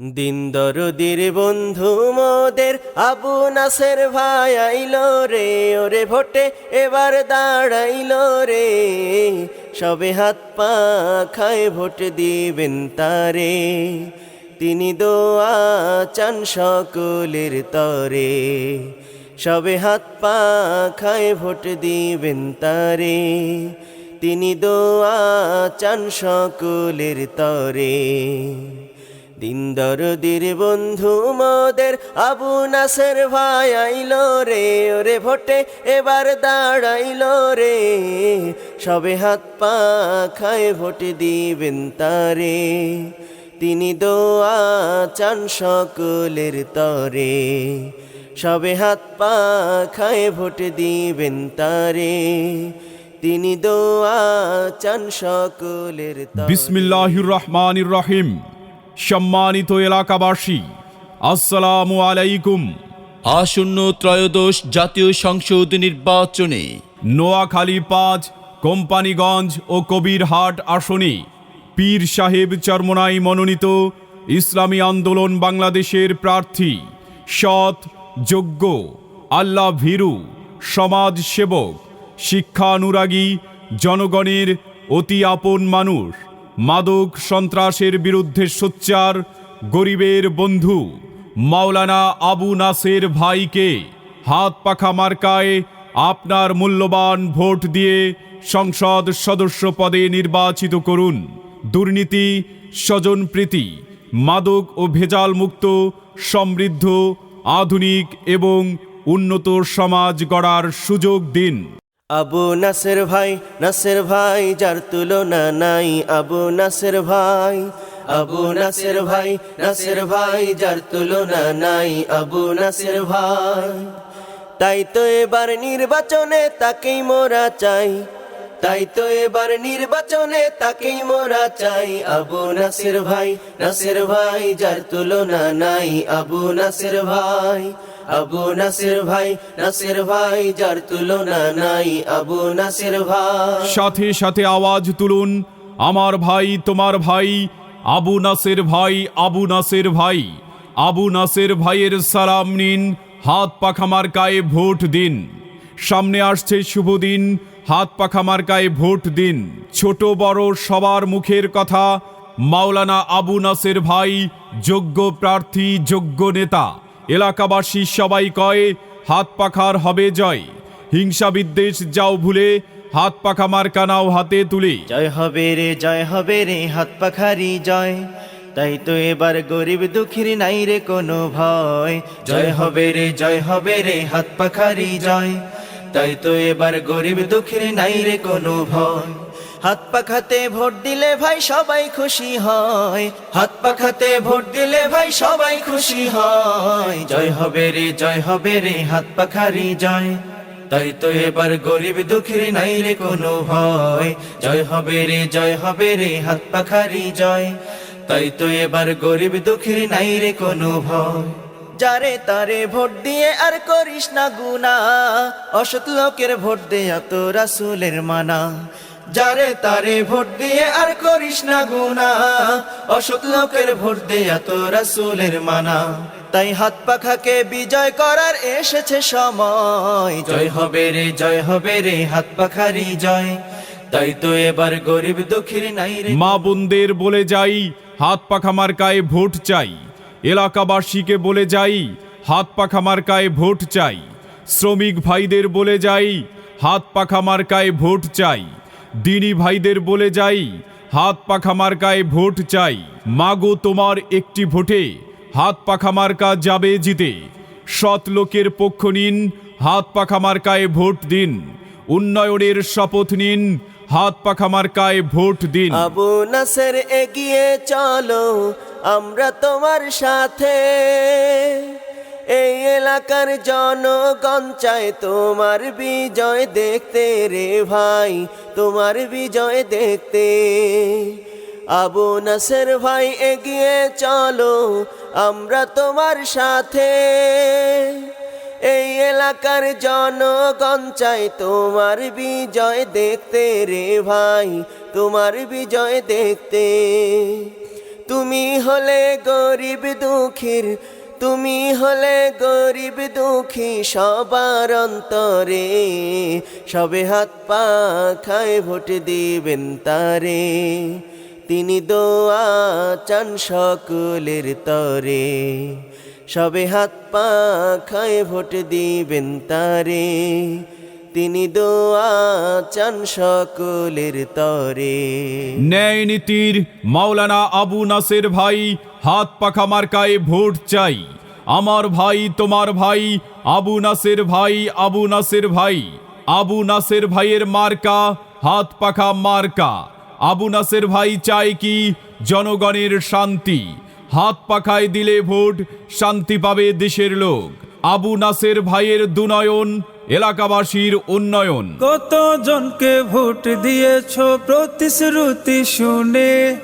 দিন দরদির বন্ধু মোদের আবু নাসের ভাই আইল রে, ওরে ভোটে এবার দাঁড়াইল রে। সবে হাত পা খায় ভোট দিবেন তারে, তিনি দোয়া চান সকলের তরে। সবে হাত পা খায় ভোট দিবেন তারে, তিনি দোয়া চান সকলের তরে। দিন দরদির বন্ধু মোদের আবু নাসের ভাই আইল রে, ওরে ভোটে এবার দাঁড়াইল রে। সবে হাত পা খায় ভোট দিবেন তারে, তিনি দোয়া চান সকলের তরে। সবে হাত পা খায় ভোট দিবেন তারে, তিনি দোয়া চান সকলের বিসমিল্লাহির রহমানির রহিম। সম্মানিত এলাকাবাসী আসসালামু আলাইকুম। আসন্ন ত্রয়োদশ জাতীয় সংসদ নির্বাচনে নোয়াখালী পাঁচ কোম্পানিগঞ্জ ও কবিরহাট আসনে পীর সাহেব চরমনাই মনোনীত ইসলামী আন্দোলন বাংলাদেশের প্রার্থী সৎ যোগ্য আল্লাহ ভীরু সমাজ সেবক শিক্ষানুরাগী জনগণের অতি আপন মানুষ। মাদক সন্ত্রাসের বিরুদ্ধে সোচ্চার গরিবের বন্ধু মাওলানা আবু নাসের ভাইকে হাত পাখা মার্কায় আপনার মূল্যবান ভোট দিয়ে সংসদ সদস্য পদে নির্বাচিত করুন। দুর্নীতি স্বজনপ্রীতি মাদক ও ভেজাল মুক্ত, সমৃদ্ধ, আধুনিক এবং উন্নত সমাজ গড়ার সুযোগ দিন। আবু নাসের ভাই নাসের ভাই, যার তুলনা নাই। আবু নাসের ভাই, আবু নাসের ভাই নাসের ভাই, যার তুলনা নাই। আবু নাসের ভাই, তাই তো এবার নির্বাচনে তাকেই মোরা চাই। তাই তো এবার নির্বাচনে তাকেই মোরা চাই। আবু নাসের ভাই নাসের ভাই, যার তুলনা নাই। আবু নাসের ভাই আবু নাসের ভাই নাসের ভাই, যার তুলনা নাই আবু নাসের ভাই। সাথে সাথে আওয়াজ তুলুন, আমার ভাই, তোমার ভাই, আবু নাসের ভাই, আবু নাসের ভাই। আবু নাসের ভাইয়ের সালাম নিন, হাত পাখা মার্কায় ভোট দিন। সামনে আসছে শুভ দিন, হাত পাখা মার্কায় ভোট দিন। ছোট বড় সবার মুখের কথা, মাওলানা আবু নাসের ভাই, যোগ্য প্রার্থী, যোগ্য নেতা। এলাকাবাসী সবাই কয়, হাত পাখার হবে জয়। হিংসা বিদ্বেষ যাও ভুলে, হাত পাখা মার্কা নাও হাতে তুলে। জয় হবে রে, জয় হবে রে, হাত পাখারি জয়। তাই তো এবার গরিব দুঃখীর নাই রে কোনো ভয়। জয় হবে রে, জয় হবে রে, হাত পাখারি জয়। তাই তো এবার গরিব দুঃখীর নাই রে কোনো ভয়। হাত পাখাতে ভোট দিলে ভাই সবাই খুশি হয়। হাত পাখাতে ভোট দিলে ভাই সবাই খুশি হয়। জয় হবে রে, জয় হবে রে, হাত পাখারি জয়। তাই তো এবার গরিব দুঃখীর নাই রে কোনো ভয়। জয় হবে রে, জয় হবে রে, হাত পাখারি জয়। তাই তো এবার গরিব দুঃখীর নাই রে কোনো ভয়। যারে তারে ভোট দিয়ে আর করিস না গুনা অসৎ লোকের ভোট দেয়া তো রাসুলের মানা। যারে তারে ভোট দিয়ে আর করিস না গুনা অসৎ লোকের ভোট দেয়া তো রাসুলের মানা। তাই হাত পাখাকে বিজয় করার এসেছে সময়। জয় হবে রে, জয় হবে রে, হাত পাখারি জয়। তাই তো এবার গরিব দুঃখীর নাই রে। মা বোনদের বলে যাই, হাত পাখা মার্কায় ভোট চাই। এলাকাবাসীকে বলে যাই, হাত পাখা মার্কায় ভোট চাই। শ্রমিক ভাইদের বলে যাই, হাত পাখা মার্কায় ভোট চাই। দিনী ভাইদের বলে যাই, হাত পাখা মার্কায় ভোট চাই। মাগো তোমার একটি ভোটে, হাত পাখা মার্কা যাবে জিতে। সৎ লোকের পক্ষ নিন, হাত পাখা মার্কায় ভোট দিন। উন্নয়নের শপথ নিন, হাত পাখা মার্কায় ভোট দিন। আবু নাসের এগিয়ে চলো, আমরা তোমার সাথে। এই এলাকার জনগণ চায় তোমার বিজয় দেখতে রে ভাই, তোমার বিজয় দেখতে। আবু নাসের ভাই এগিয়ে চলো, আমরা তোমার সাথে। এই এলাকার জনগণ চাই তোমার বিজয় দেখতে রে ভাই, তোমার বিজয় দেখতে। তুমি হলে গরিব দুঃখীর তুমি হলে গরিব দুঃখী সবার অন্তরে। সবে হাত পা খায় ভোট দিবেন তারে। তিনি দোয়া চান সকলের তরে। সবে হাত পা খায় ভোট দিবেন তারে। তিনি দোয়া চান সকলের তরে। ন্যায় নীতির মাওলানা আবু নাসের ভাই হাত পাখা মার্কায় ভোট চাই। আমার ভাই, তোমার ভাই, আবু নাসের ভাই, আবু নাসের ভাই। আবু নাসের ভাইয়ের মার্কা, হাত পাখা মার্কা। আবু নাসের ভাই চায় কি? জনগণের শান্তি। হাত পাখায় দিলে ভোট, শান্তি পাবে দেশের লোক। আবু নাসের ভাইয়ের দুনয়ন, এলাকাবাসীর উন্নয়ন। কতজনকে ভোট দিয়েছ? প্রতিশ্রুতি শুনে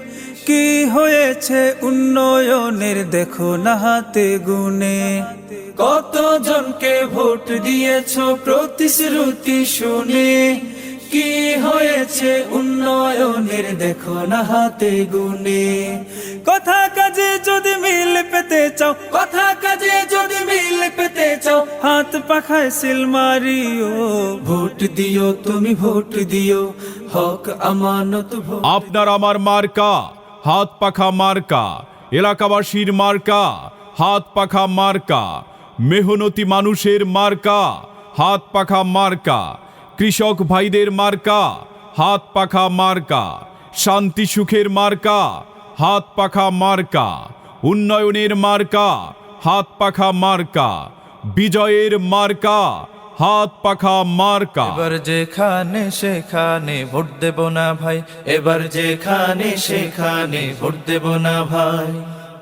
কি হয়েছে উন্নয়নের? দেখো না হাতে গুনে। কতজনকে ভোট দিয়েছ প্রতিশ্রুতি শুনে? কি হয়েছে উন্নয়নের? দেখো না হাতে গুনে। কথা কাজে যদি মিল পেতে চাও, কথা কাজে যদি মিল পেতে চাও, হাত পাখায় সিল মারিও। ভোট দিও, তুমি ভোট দিও, হক, আমানত আপনার আমার মার্কা। হাত পাখা মার্কা, এলাকাবাসীর মার্কা, হাত পাখা মার্কা, মেহনতি মানুষের মার্কা, হাত পাখা মার্কা, কৃষক ভাইদের মার্কা, হাত পাখা মার্কা, শান্তি সুখের মার্কা, হাত পাখা মার্কা, উন্নয়নের মার্কা, হাত পাখা মার্কা, বিজয়ের মার্কা হাত পাখা মার্কা। এবার যেখানে সেখানে ভোট দেব না ভাই। এবার যেখানে সেখানে ভোট দেব না ভাই।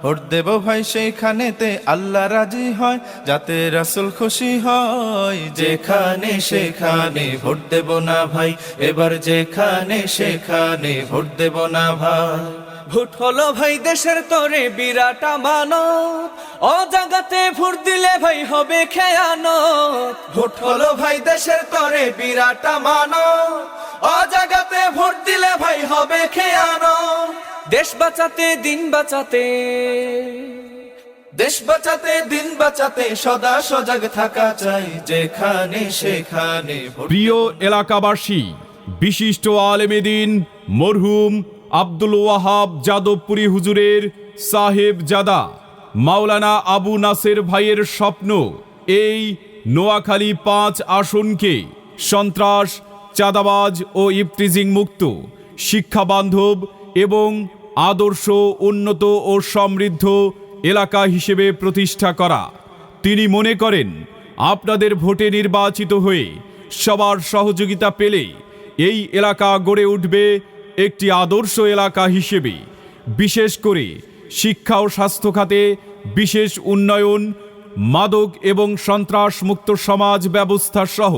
ভোট দেব ভাই সেইখানেতে আল্লাহ রাজি হয়, যাতে রাসুল খুশি হয়। যেখানে সেখানে ভোট দেব না ভাই, এবার যেখানে সেখানে ভোট দেব না ভাই। ভোট হলো ভাই দেশের তরে বিরাট আমানত। ও জাগাতে ভোট দিলে ভাই হবে খেয়ানত। ভোট হলো ভাই দেশের তরে বিরাট মানো ও জায়গাতে ভোট দিলে ভাই হবে খেয়ানো দেশ বাঁচাতে, দিন বাঁচাতে। দেশ বাঁচাতে, দিন বাঁচাতে, সদা সজাগ থাকা চাই। যেখানে সেখানে প্রিয় এলাকাবাসী, বিশিষ্ট আলেমেদিন মরহুম আব্দুল ওয়াহাব যাদবপুরী হুজুরের সাহেব জাদা, মাওলানা আবু নাসের ভাইয়ের স্বপ্ন, এই নোয়াখালী পাঁচ আসনকে সন্ত্রাস, চাঁদাবাজ ও ইফতিজিং মুক্ত শিক্ষা বান্ধব এবং আদর্শ, উন্নত ও সমৃদ্ধ এলাকা হিসেবে প্রতিষ্ঠা করা। তিনি মনে করেন, আপনাদের ভোটে নির্বাচিত হয়ে সবার সহযোগিতা পেলে এই এলাকা গড়ে উঠবে একটি আদর্শ এলাকা হিসেবে, বিশেষ করে শিক্ষা ও স্বাস্থ্য খাতে বিশেষ উন্নয়ন, মাদক এবং সন্ত্রাস মুক্ত সমাজ ব্যবস্থা সহ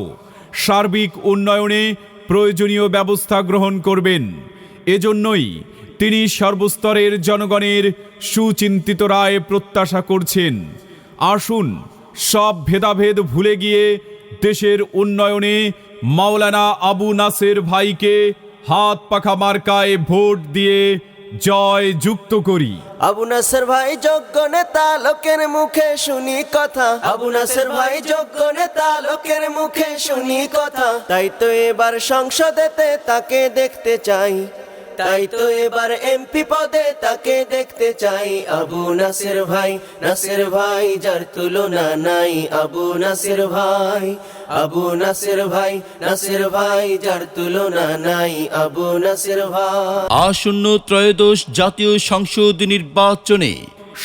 সার্বিক উন্নয়নে প্রয়োজনীয় ব্যবস্থা গ্রহণ করবেন। এজন্যই তিনি সর্বস্তরের জনগণের সুচিন্তিত রায় প্রত্যাশা করছেন। আসুন সব ভেদাভেদ ভুলে গিয়ে দেশের উন্নয়নে মাওলানা আবু নাসের ভাইকে হাত পাখা মার্কায় ভোট দিয়ে জয় যুক্ত করি। আবু নাসের ভাই যোগ্য নেতা, লোকের মুখে শুনি কথা। আবু নাসের ভাই যোগ্য নেতা, লোকের মুখে শুনি কথা। তাই তো এবার সংসদেতে তাকে দেখতে চাই। তাই তো এবার এমপি পদে তাকে দেখতে চাই। আবু নাসের ভাই নাসের ভাই, যার তুলনা নাই। আবু নাসের ভাই, আবু নাসের ভাই নাসের ভাই, যার তুলনা নাই। আবু নাসের ভাই। আসন্ন ত্রয়োদশ জাতীয় সংসদ নির্বাচনে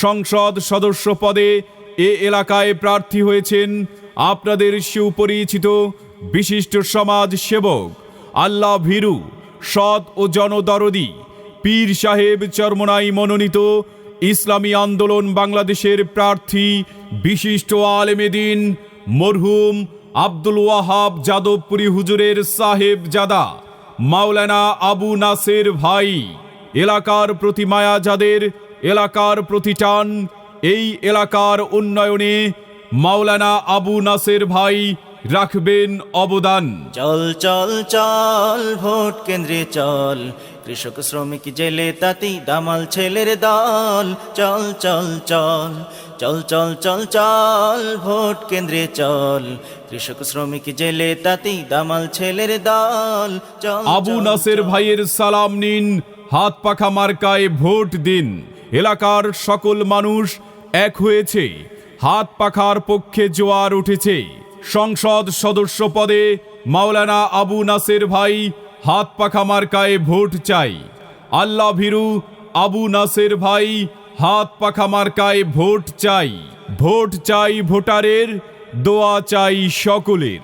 সংসদ সদস্য পদে এ এলাকায় প্রার্থী হয়েছেন আপনাদের সুপরিচিত বিশিষ্ট সমাজ সেবক আল্লাহ ভীরু। সৎ ও জনদরদি। পীর সাহেব চরমনাই মনোনীত ইসলামী আন্দোলন বাংলাদেশের প্রার্থী বিশিষ্ট আলেমেদিন মরহুম আব্দুল ওয়াহাব যাদবপুরী হুজুরের সাহেব জাদা, মাওলানা আবু নাসের ভাই। এলাকার প্রতি মায়া যাদের এলাকার প্রতিটান এই এলাকার উন্নয়নে মাওলানা আবু নাসের ভাই রাখবেন অবদান। চল চল চল ভোট কেন্দ্রে চল। কৃষক শ্রমিক জেলে তাঁতি দামাল ছেলের দল। চল চল চল চল চল চল চল ভোট কেন্দ্রে চল। কৃষক শ্রমিক জেলে তাঁতি দামাল ছেলের দল। চল আবু নাসের ভাইয়ের সালাম নিন হাত পাখা মার্কায় ভোট দিন। এলাকার সকল মানুষ এক হয়েছে হাত পাখার পক্ষে জোয়ার উঠেছে। সংসদ সদস্য পদে মাওলানা আবু নাসের ভাই হাত পাখা মার্কায় ভোট চাই। আল্লাহ ভিরু আবু নাসের ভাই হাত পাখা মার্কায় ভোট চাই। ভোট চাই ভোটারের, দোয়া চাই সকলের।